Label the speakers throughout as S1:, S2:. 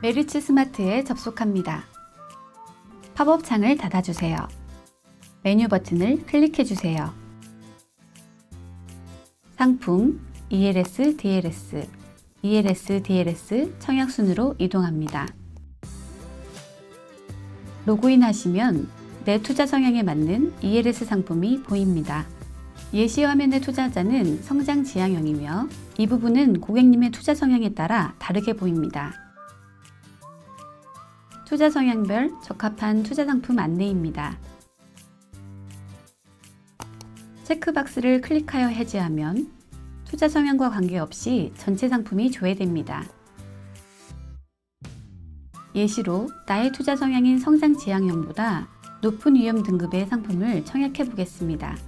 S1: 메리츠 스마트에 접속합니다. 팝업 창을 닫아주세요. 메뉴 버튼을 클릭해주세요. 상품 ELS, DLS, ELS, DLS 청약 순으로 이동합니다. 로그인 하시면 내 투자 성향에 맞는 ELS 상품이 보입니다. 예시 화면의 투자자는 성장 지향형이며 이 부분은 고객님의 투자 성향에 따라 다르게 보입니다. 투자 성향별 적합한 투자 상품 안내입니다. 체크박스를 클릭하여 해제하면 투자 성향과 관계없이 전체 상품이 조회됩니다. 예시로 나의 투자 성향인 성장 지향형보다 높은 위험 등급의 상품을 청약해 보겠습니다.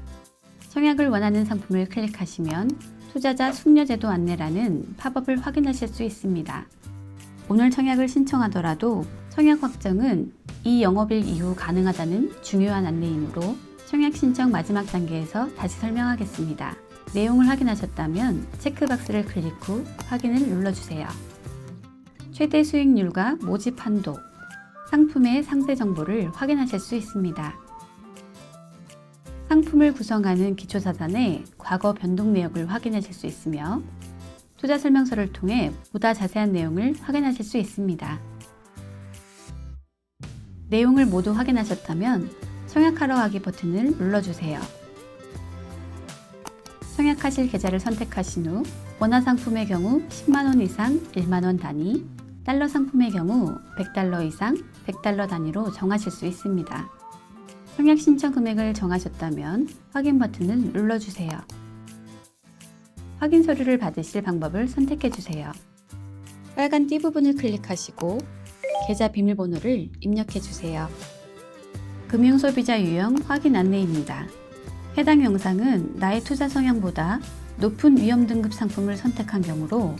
S1: 청약을 원하는 상품을 클릭하시면 투자자 숙려제도 안내라는 팝업을 확인하실 수 있습니다. 오늘 청약을 신청하더라도 청약 확정은 이 영업일 이후 가능하다는 중요한 안내이므로 청약 신청 마지막 단계에서 다시 설명하겠습니다. 내용을 확인하셨다면 체크박스를 클릭 후 확인을 눌러주세요. 최대 수익률과 모집 한도, 상품의 상세 정보를 확인하실 수 있습니다. 상품을 구성하는 기초자산의 과거 변동 내역을 확인하실 수 있으며 투자 설명서를 통해 보다 자세한 내용을 확인하실 수 있습니다. 내용을 모두 확인하셨다면 청약하러 가기 버튼을 눌러주세요. 청약하실 계좌를 선택하신 후 원화 상품의 경우 10만원 이상 1만원 단위, 달러 상품의 경우 100달러 이상 100달러 단위로 정하실 수 있습니다. 청약 신청 금액을 정하셨다면 확인 버튼을 눌러주세요. 확인 서류를 받으실 방법을 선택해 주세요. 빨간 띠 부분을 클릭하시고 계좌 비밀번호를 입력해 주세요. 금융소비자 유형 확인 안내입니다. 해당 영상은 나의 투자 성향보다 높은 위험 등급 상품을 선택한 경우로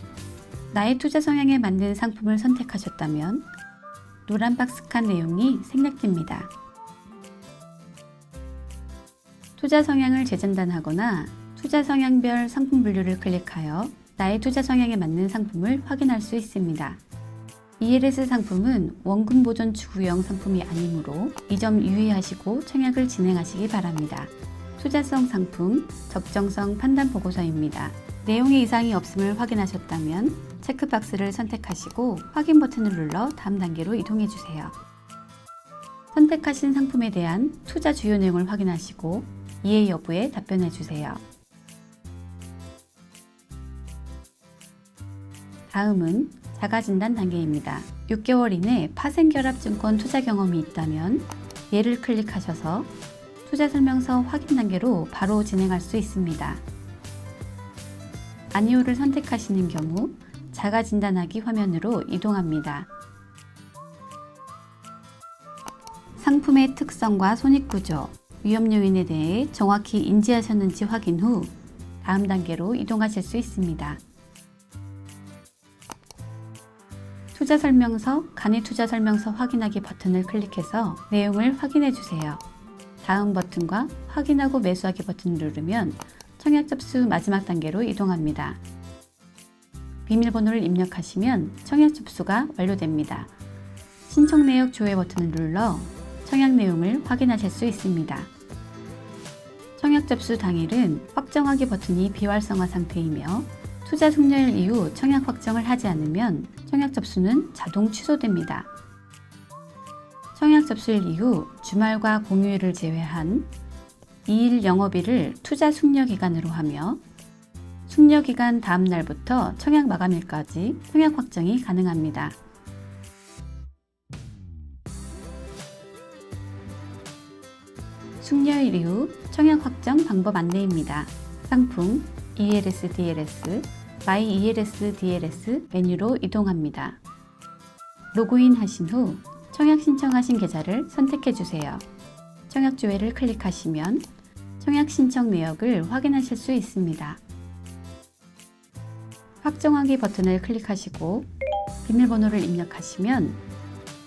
S1: 나의 투자 성향에 맞는 상품을 선택하셨다면 노란 박스 칸 내용이 생략됩니다. 투자 성향을 재진단하거나 투자 성향별 상품 분류를 클릭하여 나의 투자 성향에 맞는 상품을 확인할 수 있습니다. ELS 상품은 원금 보존 추구형 상품이 아니므로 이 점 유의하시고 청약을 진행하시기 바랍니다. 투자성 상품 적정성 판단 보고서입니다. 내용에 이상이 없음을 확인하셨다면 체크박스를 선택하시고 확인 버튼을 눌러 다음 단계로 이동해 주세요. 선택하신 상품에 대한 투자 주요 내용을 확인하시고 이해 여부에 답변해 주세요. 다음은 자가진단 단계입니다. 6개월 이내 파생결합증권 투자 경험이 있다면 얘를 클릭하셔서 투자 설명서 확인 단계로 바로 진행할 수 있습니다. 아니오를 선택하시는 경우 자가 진단하기 화면으로 이동합니다. 상품의 특성과 손익구조, 위험 요인에 대해 정확히 인지하셨는지 확인 후 다음 단계로 이동하실 수 있습니다. 투자 설명서, 간이 투자 설명서 확인하기 버튼을 클릭해서 내용을 확인해 주세요. 다음 버튼과 확인하고 매수하기 버튼을 누르면 청약 접수 마지막 단계로 이동합니다. 비밀번호를 입력하시면 청약 접수가 완료됩니다. 신청 내역 조회 버튼을 눌러 청약 내용을 확인하실 수 있습니다. 청약 접수 당일은 확정하기 버튼이 비활성화 상태이며 투자 숙려일 이후 청약 확정을 하지 않으면 청약 접수는 자동 취소됩니다. 청약 접수일 이후 주말과 공휴일을 제외한 2일 영업일을 투자 숙려 기간으로 하며 숙려 기간 다음 날부터 청약 마감일까지 청약 확정이 가능합니다. 숙려일 이후 청약 확정 방법 안내입니다. 상품 ELS, DLS, My ELS, DLS 메뉴로 이동합니다. 로그인 하신 후 청약 신청하신 계좌를 선택해 주세요. 청약 조회를 클릭하시면 청약 신청 내역을 확인하실 수 있습니다. 확정하기 버튼을 클릭하시고 비밀번호를 입력하시면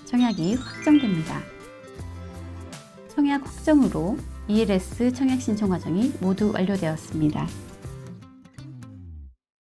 S1: 청약이 확정됩니다. 청약 확정으로 ELS 청약 신청 과정이 모두 완료되었습니다.